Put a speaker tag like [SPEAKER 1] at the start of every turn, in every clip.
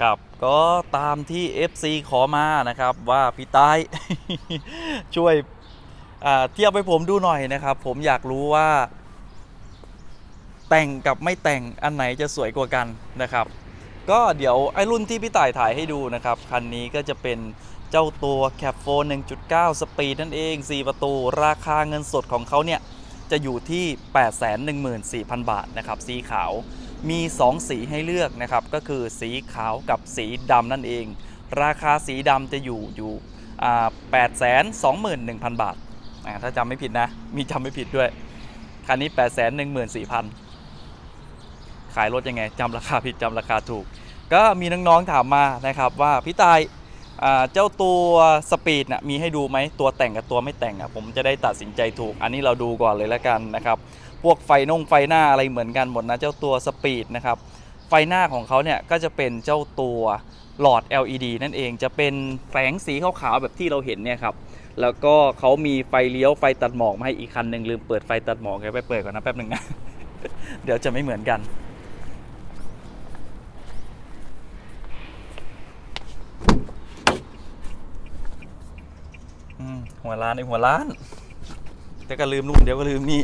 [SPEAKER 1] ครับก็ตามที่ FC ขอมานะครับว่าพี่ตาย ช่วยเทียบให้ผมดูหน่อยนะครับ ผมอยากรู้ว่า แต่งกับไม่แต่งอันไหนจะสวยกว่ากันนะครับ ก็เดี๋ยวไอ้รุ่นที่พี่ต่ายถ่ายให้ดูนะครับ คันนี้ก็จะเป็นเจ้าตัว c a p 4 1.9 สปีดนั่นเอง 4 ประตู ราคาเงินสดของเขาเนี่ย จะอยู่ที่ 814,000 บาทนะครับ สีขาว มี 2 สีให้เลือกนะครับ ก็คือสีขาวกับสีดำนั่นเอง ราคาสีดำจะอยู่อยู่อ่า821,000บาท ถ้าจำไม่ผิดนะ มีจำไม่ผิดด้วย คันนี้814,000ขายรถยังไงจำราคาผิดจำราคาถูก ก็มีน้องๆถามมานะครับว่าพี่ตาย เจ้าตัวสปีดนะมีให้ดูไหมตัวแต่งกับตัวไม่แต่งอะผมจะได้ตัดสินใจถูก อันนี้เราดูก่อนเลยแล้วกันนะครับพวกไฟนงไฟหน้าอะไรเหมือนกันหมดนะเจ้าตัวสปีดนะครับไฟหน้าของเขาเนี่ยก็จะเป็นเจ้าตัวหลอด LED นั่นเองจะเป็นแสงสีขาวๆแบบที่เราเห็นเนี่ยครับแล้วก็เขามีไฟเลี้ยวไฟตัดหมอกมาให้อีกคันหนึ่งลืมเปิดไฟตัดหมอกไปเปิดก่อนนะแป๊บหนึ่งนะเดี๋ยวจะไม่เหมือนกัน หัวล้านไอหัวล้านแต่ก็ลืมนู่นเดี๋ยวก็ลืมนี่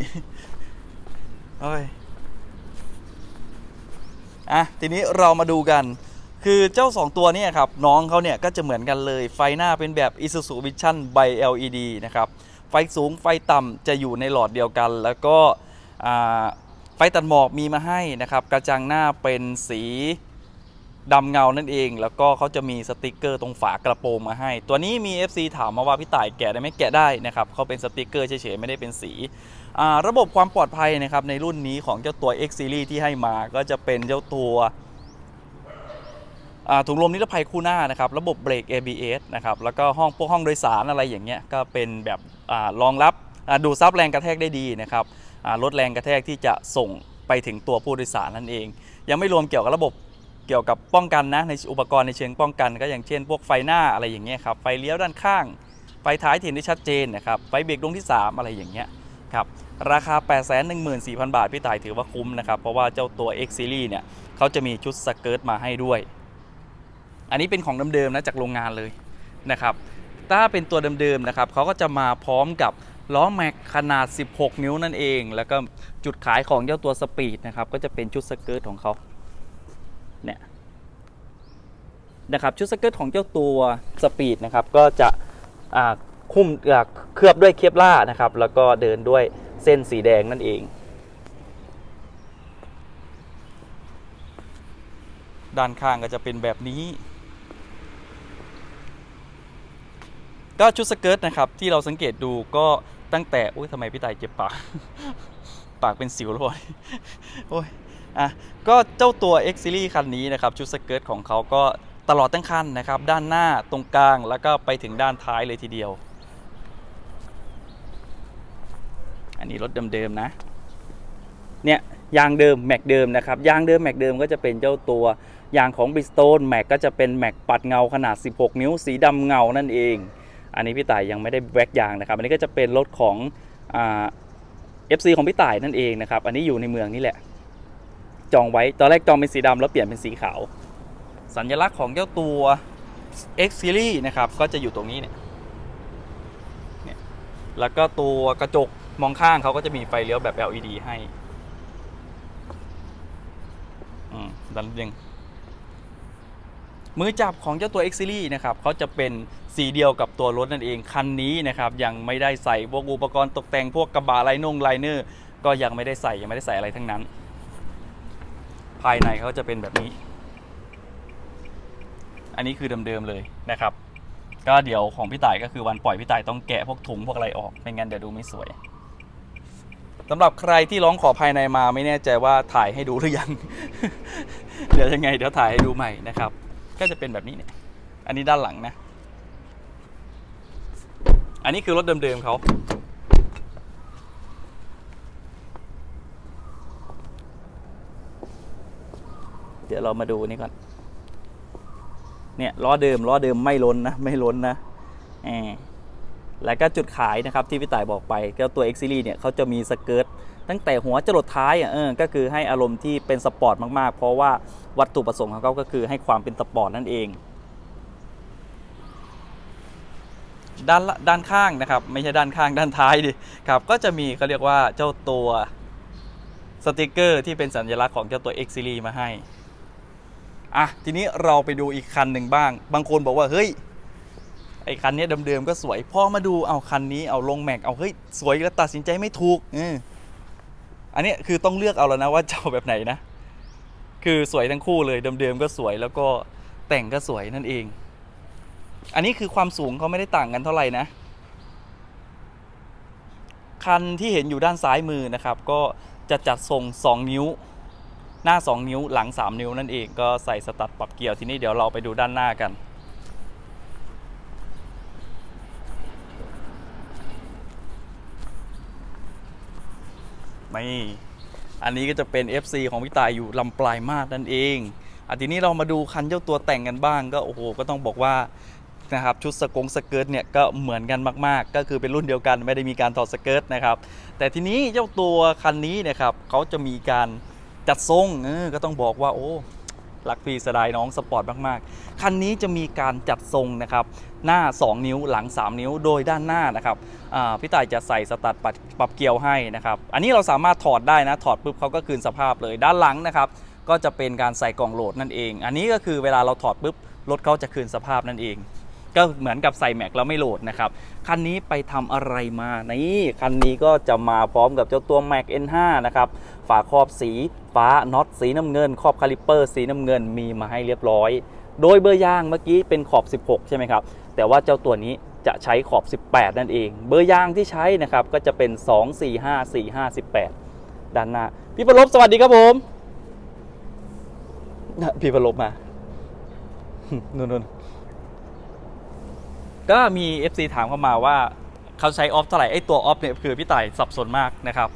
[SPEAKER 1] โอ้ยอะทีนี้เรามาดูกัน คือเจ้า 2 ตัวเนี้ครับ น้องเขาเนี่ยก็จะเหมือนกันเลย ไฟหน้าเป็นแบบ Isuzu Vision by LED นะครับ ไฟสูงไฟต่ำจะอยู่ในหลอดเดียวกัน แล้วก็ไฟตัดหมอกมีมาให้นะครับ กระจังหน้าเป็นสี ดำเงานั่นเอง แล้วก็เขาจะมีสติกเกอร์ตรงฝากระโปรงมาให้ ตัวนี้มี FC ถามมาว่าพี่ต่ายแกะได้ไหมแกะได้นะครับเขาเป็นสติกเกอร์เฉยๆไม่ได้เป็นสีระบบความปลอดภัยนะครับในรุ่นนี้ของเจ้าตัว X Series ที่ให้มาก็จะเป็นเจ้าตัวถุงลมนิรภัยคู่หน้านะครับระบบเบรก ABS นะครับแล้วก็ห้องพวกห้องโดยสารอะไรอย่างเงี้ยก็เป็นแบบรองรับดูซับแรงกระแทกได้ดีนะครับลดแรงกระแทกที่จะส่งไปถึงตัวผู้โดยสารนั่นเอง ยังไม่รวมเกี่ยวกับระบบ เกี่ยวกับป้องกันนะในอุปกรณ์ในเชิงป้องกัน ก็อย่างเช่น พวกไฟหน้าอะไรอย่างเงี้ยครับไฟเลี้ยวด้านข้าง ไฟท้ายที่เห็นได้ชัดเจนนะครับไฟเบรกดวงที่ 3 อะไรอย่างเงี้ยครับราคา 814,000 บาท พี่ต่ายถือว่าคุ้มนะครับ เพราะว่าเจ้าตัว X Series เนี่ยเขาจะมีชุดสเกิร์ตมาให้ด้วย อันนี้เป็นของเดิมๆนะจากโรงงานเลยนะครับถ้าเป็นตัวเดิมๆนะครับเขาก็จะมาพร้อมกับล้อแม็กขนาด 16 นิ้วนั่นเอง แล้วก็จุดขายของเจ้าตัวสปีดนะครับก็จะเป็นชุดสเกิร์ตของเขา เนี่ยนะครับชุดสเกิร์ตของเจ้าตัวสปีดนะครับก็จะอ่าคุ้มเคลือบด้วยเคปล่านะครับ แล้วก็เดินด้วยเส้นสีแดงนั่นเองด้านข้างก็จะเป็นแบบนี้ ก็ชุดสเกิร์ตนะครับ ที่เราสังเกตดูก็ตั้งแต่ อุ้ยทำไมพี่ตายเจ็บปาก ปากเป็นสิวแล้วโอ้ย อะก็เจ้าตัว X Series คันนี้นะครับชุดสเกิร์ตของเขาก็ตลอดทั้งคันนะครับ ด้านหน้าตรงกลางแล้วก็ไปถึงด้านท้ายเลยทีเดียว อันนี้รถเดิมๆนะ เนี่ยยางเดิมแม็กเดิมนะครับยางเดิมแม็กเดิมก็จะเป็นเจ้าตัวยางของ Bridgestone แม็กก็จะเป็นแม็กปัดเงาขนาด 16 นิ้ว สีดำเงานั่นเอง อันนี้พี่ต่ายยังไม่ได้แว็กยางนะครับ อันนี้ก็จะเป็นรถของเอ่า FC ของพี่ต่ายนั่นเองนะครับ อันนี้อยู่ในเมืองนี่แหละ จองไว้ตอนแรกจองเป็นสีดำแล้วเปลี่ยนเป็นสีขาว สัญลักษณ์ของเจ้าตัว X Series นะครับ ก็จะอยู่ตรงนี้เนี่ยเนี่ย แล้วก็ตัวกระจกมองข้างเขาก็จะมีไฟเลี้ยวแบบ LED ให้อืมดันยังมือจับของเจ้าตัว X Series นะครับเขาจะเป็นสีเดียวกับตัวรถนั่นเอง คันนี้นะครับ ยังไม่ได้ใส่พวกอุปกรณ์ตกแต่งพวกกระบะไลนงไลเนอร์ ก็ยังไม่ได้ใส่ยังไม่ได้ใส่อะไรทั้งนั้น ภายในเขาจะเป็นแบบนี้ อันนี้คือเดิมๆเลยนะครับ ก็เดี๋ยวของพี่ต่ายก็คือวันปล่อยพี่ต่ายต้องแกะพวกถุงพวกอะไรออกไม่งั้นเดี๋ยวดูไม่สวยสำหรับใครที่ร้องขอภายในมาไม่แน่ใจว่าถ่ายให้ดูหรือยัง เดี๋ยวยังไงเดี๋ยวถ่ายให้ดูใหม่นะครับ ก็จะเป็นแบบนี้เนี่ย อันนี้ด้านหลังนะ อันนี้คือรถเดิมๆเขา เดี๋ยวเรามาดูนี่ก่อน เนี่ยล้อเดิมล้อเดิมไม่ล้นนะไม่ล้นนะแหมแล้วก็จุดขายนะครับที่พี่ต่ายบอกไปก็ตัว X Series เนี่ยเขาจะมีสเกิร์ตตั้งแต่หัวจรดท้ายอะเออก็คือให้อารมณ์ที่เป็นสปอร์ตมากๆ เพราะว่าวัตถุประสงค์ของเขาก็คือให้ความเป็นสปอร์ตนั่นเอง ด้านด้านข้างนะครับ ไม่ใช่ด้านข้างด้านท้ายดิครับ ก็จะมีเขาเรียกว่าเจ้าตัวสติกเกอร์ที่เป็นสัญลักษณ์ของเจ้าตัว X Series มาให้ อะทีนี้เราไปดูอีกคันหนึ่งบ้าง บางคนบอกว่าเฮ้ยไอ้คันนี้เดิมๆก็สวยพอมาดูเอาคันนี้เอาลงแม็กเอาเฮ้ยสวยแล้วตัดสินใจไม่ถูกเอออันนี้คือต้องเลือกเอาแล้วนะว่าจะเอาแบบไหนนะ คือสวยทั้งคู่เลยเดิมๆก็สวยแล้วก็แต่งก็สวยนั่นเอง อันนี้คือความสูงเขาไม่ได้ต่างกันเท่าไหร่นะคันที่เห็นอยู่ด้านซ้ายมือนะครับ ก็จะจัดทรง 2 นิ้ว หน้า 2 นิ้วหลัง 3 นิ้วนั่นเองก็ใส่สตัดปรับเกี่ยวทีนี้เดี๋ยวเราไปดูด้านหน้ากันไม่อันนี้ก็จะเป็น FC ของพี่ตายอยู่ลำปลายมาดนั่นเองอะทีนี้เรามาดูคันเจ้าตัวแต่งกันบ้างก็โอ้โหก็ต้องบอกว่านะครับชุดสกงสเกิร์ตเนี่ยก็เหมือนกันมาก ๆ ก็คือเป็นรุ่นเดียวกันไม่ได้มีการถอดสเกิร์ตนะครับแต่ทีนี้เจ้าตัวคันนี้นะครับเขาจะมีการ จัดทรงเออก็ต้องบอกว่าโอ้รักพี่สดายน้องสปอร์ตมากๆ คันนี้จะมีการจัดทรงนะครับหน้า 2 นิ้วหลัง 3 นิ้วโดยด้านหน้านะครับพี่ต่ายจะใส่สตัดปรับปรับเกียวให้นะครับ อันนี้เราสามารถถอดได้นะ ถอดปุ๊บเขาก็คืนสภาพเลยด้านหลังนะครับ ก็จะเป็นการใส่กล่องโหลดนั่นเอง อันนี้ก็คือเวลาเราถอดปุ๊บรถเขาจะคืนสภาพนั่นเอง ก็เหมือนกับใส่แม็กแล้วไม่โหลดนะครับ คันนี้ไปทำอะไรมานี่คันนี้ก็จะมาพร้อมกับเจ้าตัว Mac N5 นะครับฝาครอบสีฟ้าน็อตสีน้ำเงิน ครอบคาลิปเปอร์สีน้ำเงินมีมาให้เรียบร้อย โดยเบอร์ยางเมื่อกี้เป็นขอบ 16 ใช่ไหมครับ แต่ว่าเจ้าตัวนี้จะใช้ขอบ 18 นั่นเอง เบอร์ยางที่ใช้นะครับก็จะเป็น 2 4 5 4 5 18 ด้านหน้า พี่ประลบสวัสดีครับผม พี่ประลบมา นู่นนู่น ก็มี FC ถามเข้ามาว่าเขาใช้ออฟเท่าไหร่ไอ้ตัวออฟเนี่ยคือพี่ต่ายสับสนมากนะครับ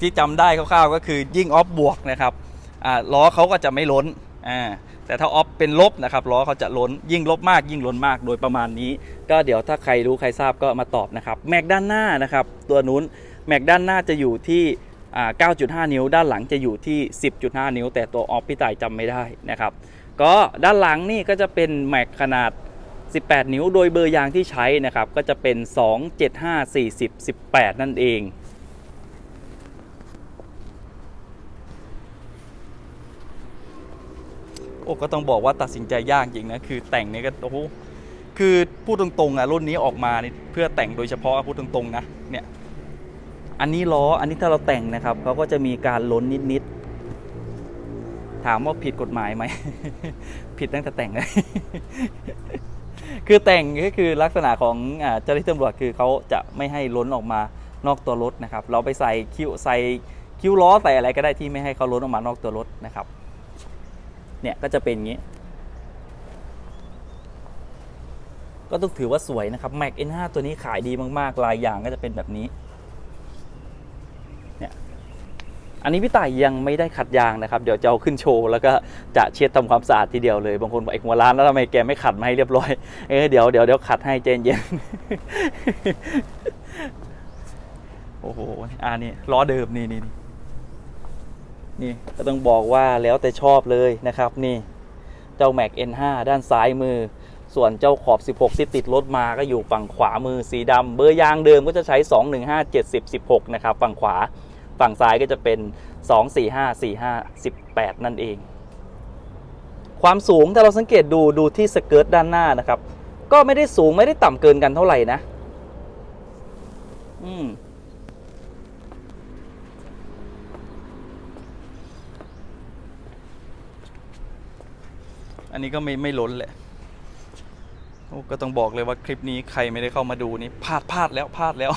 [SPEAKER 1] ที่จำได้คร่าวๆก็คือยิ่งออฟบวกนะครับล้อเขาก็จะไม่ล้นอ่าแต่ถ้าออฟเป็นลบนะครับล้อเขาจะล้นยิ่งลบมากยิ่งล้นมากโดยประมาณนี้ ก็เดี๋ยวถ้าใครรู้ใครทราบก็มาตอบนะครับแม็กด้านหน้านะครับตัวนู้นแม็กด้านหน้าจะอยู่ที่9.5 นิ้ว ด้านหลังจะอยู่ที่ 10.5 นิ้ว แต่ตัวออฟพี่ต่ายจำไม่ได้นะครับ ก็ด้านหลังนี่ก็จะเป็นแม็กขนาด 18 นิ้ว โดยเบอร์ยางที่ใช้นะครับ ก็จะเป็น 2 7 5 40 18 นั่นเองโอ้ก็ต้องบอกว่าตัดสินใจยากจริงนะ คือแต่งเนี่ยก็โอ้โหคือพูดตรงๆอะรุ่นนี้ออกมานี่เพื่อแต่งโดยเฉพาะพูดตรงๆนะเนี่ยอันนี้ล้ออันนี้ถ้าเราแต่งนะครับเขาก็จะมีการล้นนิดๆถามว่าผิดกฎหมายไหม ผิดตั้งแต่แต่งเลย คือแต่งก็คือลักษณะของเจ้าหน้าที่ตำรวจคือเขาจะไม่ให้ล้นออกมานอกตัวรถนะครับ เราไปใส่คิ้วใส่คิ้วล้อใส่อะไรก็ได้ที่ไม่ให้เขาล้นออกมานอกตัวรถนะครับ เนี่ยก็จะเป็นอย่างนี้ ก็ต้องถือว่าสวยนะครับ Mac N5 ตัวนี้ขายดีมากๆ ลายอย่างก็จะเป็นแบบนี้ เนี่ย อันนี้พี่ต่ายยังไม่ได้ขัดยางนะครับ เดี๋ยวจะเอาขึ้นโชว์แล้วก็จะเช็ดทำความสะอาดทีเดียวเลยบางคนบอกไอ้หัวร้านแล้วทำไมแกไม่ขัดมาให้เรียบร้อยเออเดี๋ยวเดี๋ยวเดี๋ยวขัดให้เจนเย็นโอ้โหอ่านี่ล้อเดิมนี่นี่นี่นี่ก็ต้องบอกว่าแล้วแต่ชอบเลยนะครับ นี่เจ้า Mac N5 ด้านซ้ายมือ ส่วนเจ้าขอบ 16 ที่ติดรถมาก็อยู่ฝั่งขวามือสีดำเบอร์ยางเดิมก็จะใช้ 215 70 16 นะครับ ฝั่งขวา ฝั่งซ้ายก็จะเป็น 245 45 18 นั่นเอง ความสูงถ้าเราสังเกตดูดูที่สเกิร์ตด้านหน้านะครับ ก็ไม่ได้สูงไม่ได้ต่ำเกินกันเท่าไหร่นะ อืมอันนี้ก็ไม่ไม่ล้นแหละ โอ้ก็ต้องบอกเลยว่าคลิปนี้ใครไม่ได้เข้ามาดูนี่พลาดพลาดแล้วพลาดแล้ว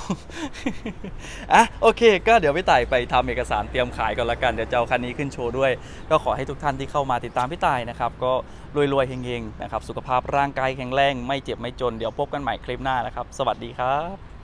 [SPEAKER 1] อะโอเค ก็เดี๋ยวพี่ต่ายไปทำเอกสารเตรียมขายก่อนละกัน เดี๋ยวจะเอาคันนี้ขึ้นโชว์ด้วย ก็ขอให้ทุกท่านที่เข้ามาติดตามพี่ต่ายนะครับ ก็รวยๆเฮงๆนะครับ สุขภาพร่างกายแข็งแรง ไม่เจ็บไม่จน เดี๋ยวพบกันใหม่คลิปหน้านะครับ สวัสดีครับ